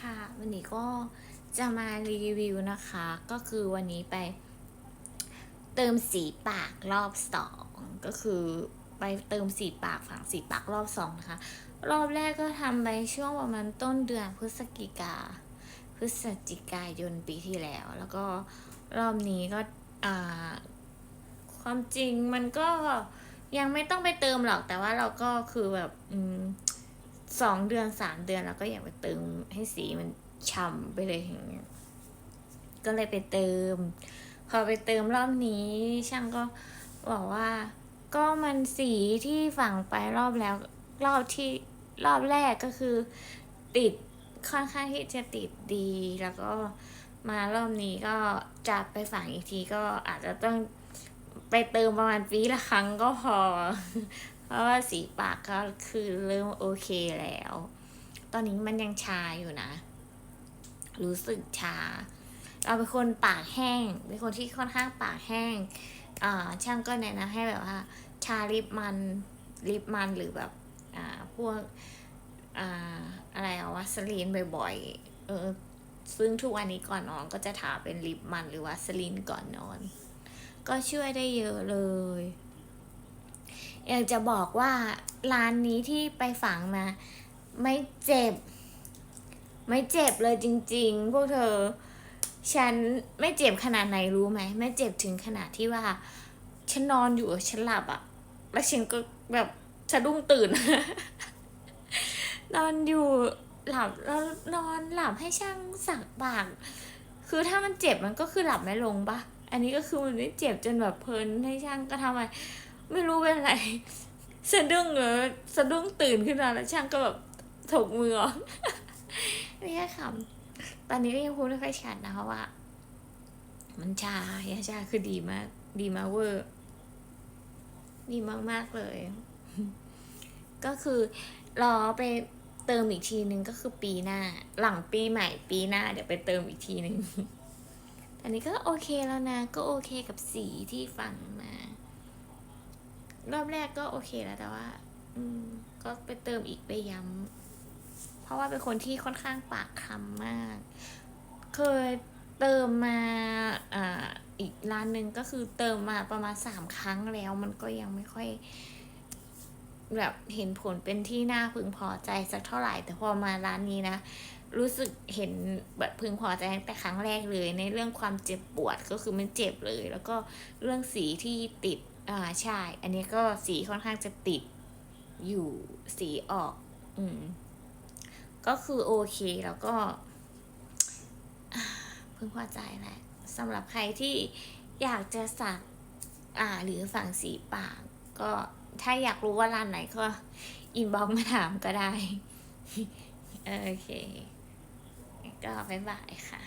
ค่ะ วันนี้ก็จะมารีวิวนะคะ ก็คือวันนี้ไป เติมสีปากรอบสองก็คือไปเติมสีปากฝังสีปากรอบสองนะคะ รอบแรกก็ทำไปช่วงประมาณต้นเดือนพฤศจิกา พฤศจิกายนปีที่แล้ว แล้วก็รอบนี้ก็ความจริงมันก็ยังไม่ต้องไปเติมหรอกแต่ว่าเราก็คือแบบ อืม สองเดือนสามเดือนแล้วก็อยากไปเติมให้สีมันฉ่ำไปเลยอย่างเงี้ย ก็เลยไปเติม พอไปเติมรอบนี้ ช่างก็บอกว่า ก็มันสีที่ฝังไปรอบแล้ว รอบที่รอบแรกก็คือ ติดค่อนข้างที่จะติดดี แล้วก็มารอบนี้ก็จะไปฝังอีกทีก็อาจจะต้องไปเติมประมาณปีละครั้งก็พอ เพราะว่าสีปากก็คือเริ่มโอเคแล้ว ตอนนี้มันยังชาอยู่นะ รู้สึกชา เราเป็นคนปากแห้ง เป็นคนที่ค่อนข้างปากแห้งอ่าช่างก็แนะนำให้แบบว่า ชาลิปมันลิปมันหรือแบบอ่าพวกอ่าอะไรอะวัสลีนบ่อยๆเออซึ่งทุกวันนี้ก่อนนอนก็จะทาเป็นลิปมันหรือวัสลีนก่อนนอน ก็ช่วยได้เยอะเลย อยากจะบอกว่าร้านนี้ที่ไปฝังมา ไม่เจ็บ ไม่เจ็บเลยจริง ๆ พวกเธอ ฉันไม่เจ็บขนาดไหนรู้ไหมไม่เจ็บถึงขนาดที่ว่า ฉันนอนอยู่ฉันหลับอะแล้วฉันก็แบบสะดุ้งตื่น นอนอยู่หลับแล้วนอนหลับให้ช่างสักปากคือถ้ามันเจ็บมันก็คือหลับไม่ลงปะอันนี้ก็คือมันไม่เจ็บจนแบบเพลินให้ช่างก็ทำไม ไม่รู้เป็นอะไรสะดุ้งเลยสะดุ้งตื่นขึ้นมาแล้วช่างก็แบบถกมือออกไม่ใช่ขำตอนนี้ก็ยังพูดไม่ค่อยชัดนะเพราะว่า มันชายาชาคือดีมาก ดีมากเวอร์ ดีมากๆเลย ก็คือรอไปเติมอีกทีนึงก็คือปีหน้า หลังปีใหม่ปีหน้า เดี๋ยวไปเติมอีกทีนึงตอนนี้ก็โอเคแล้วนะ ก็โอเคกับสีที่ฝังมา รอบแรกก็โอเคแล้วแต่ว่า อืม ก็ไปเติมอีกไปย้ำเพราะว่าเป็นคนที่ค่อนข้างปากคำมาก เคยเติมมาอ่าอีกร้านหนึ่งก็คือเติมมาประมาณสามครั้งแล้วมันก็ยังไม่ค่อย แบบเห็นผลเป็นที่น่าพึงพอใจสักเท่าไหร่ แต่พอมาร้านนี้นะ รู้สึกเห็นแบบพึงพอใจตั้งแต่ครั้งแรกเลย ในเรื่องความเจ็บปวดก็คือมันเจ็บเลย แล้วก็เรื่องสีที่ติด อ่าใช่ อันนี้ก็สีค่อนข้างจะติดอยู่สีออก อืม ก็คือโอเคแล้วก็อ่าพึงพอใจแหละสำหรับใครที่อยากจะสักอ่า หรือฝั่งสีปาก ก็ถ้าอยากรู้ว่าร้านไหนก็ อินบ็อกมาถามก็ได้ โอเค ก็บ๊ายบายค่ะ